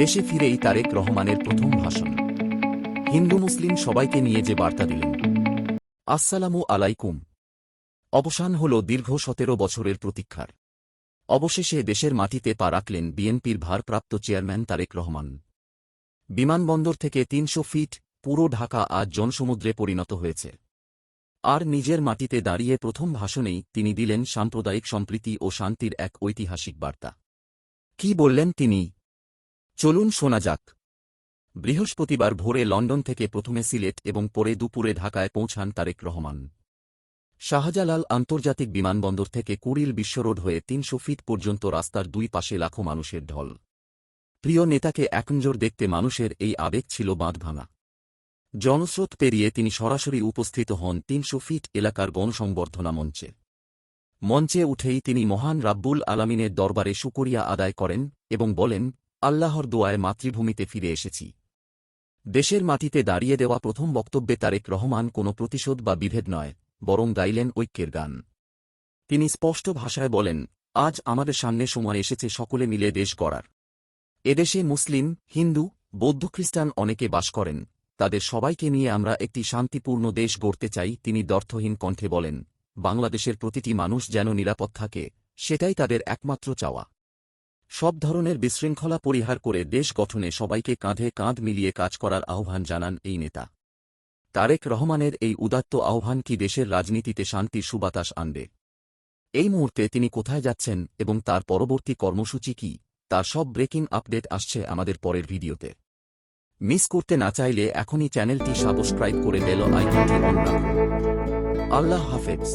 দেশে ফিরেই তারেক রহমানের প্রথম ভাষণ। হিন্দু মুসলিম সবাইকে নিয়ে যে বার্তা দিলেন। আসসালামু আলাইকুম। অবসান হল দীর্ঘ সতেরো বছরের প্রতীক্ষার। অবশেষে দেশের মাটিতে পা রাখলেন বিএনপির ভারপ্রাপ্ত চেয়ারম্যান তারেক রহমান। বিমানবন্দর থেকে তিনশো ফিট, পুরো ঢাকা আজ জনসমুদ্রে পরিণত হয়েছে। আর নিজের মাটিতে দাঁড়িয়ে প্রথম ভাষণেই তিনি দিলেন সাম্প্রদায়িক সম্প্রীতি ও শান্তির এক ঐতিহাসিক বার্তা। কি বললেন তিনি? চলুন শোনা যাক। বৃহস্পতিবার ভোরে লন্ডন থেকে প্রথমে সিলেট এবং পরে দুপুরে ঢাকায় পৌঁছান তারেক রহমান। শাহজালাল আন্তর্জাতিক বিমানবন্দর থেকে কুড়িল বিশ্বরোড হয়ে তিনশো ফিট পর্যন্ত রাস্তার দুই পাশে লাখো মানুষের ঢল। প্রিয় নেতাকে একনজোর দেখতে মানুষের এই আবেগ ছিল বাঁধভাঙা। জনস্রোত পেরিয়ে তিনি সরাসরি উপস্থিত হন তিনশো ফিট এলাকার গণসংবর্ধনা মঞ্চে। মঞ্চে উঠেই তিনি মহান রাব্বুল আলামিনের দরবারে শুকরিয়া আদায় করেন এবং বলেন আল্লাহর দোয়ায় মাতৃভূমিতে ফিরে এসেছি। দেশের মাটিতে দাঁড়িয়ে দেওয়া প্রথম বক্তব্যে তারেক রহমান কোনো প্রতিশোধ বা বিভেদ নয়, বরং গাইলেন ঐক্যের গান। তিনি স্পষ্ট ভাষায় বলেন, আজ আমাদের সামনে সময় এসেছে সকলে মিলে দেশ গড়ার। এদেশে মুসলিম, হিন্দু, বৌদ্ধ খ্রিস্টান অনেকে বাস করেন। তাদের সবাইকে নিয়ে আমরা একটি শান্তিপূর্ণ দেশ গড়তে চাই। তিনি দর্থহীন কণ্ঠে বলেন, বাংলাদেশের প্রতিটি মানুষ যেন নিরাপদ থাকে, সেটাই তাদের একমাত্র চাওয়া। সব ধরনের বিশৃঙ্খলা পরিহার করে দেশ গঠনে সবাইকে কাঁধে কাঁধ মিলিয়ে কাজ করার আহ্বান জানান এই নেতা। তারেক রহমানের এই উদাত্ত আহ্বান কি দেশের রাজনীতিতে শান্তির সুবাতাস আনবে? এই মুহূর্তে তিনি কোথায় যাচ্ছেন এবং তার পরবর্তী কর্মসূচি কি? তার সব ব্রেকিং আপডেট আসছে আমাদের পরের ভিডিওতে। মিস করতে না চাইলে এখনই চ্যানেলটি সাবস্ক্রাইব করে বেল আইকনটি আল্লাহ হাফেজ।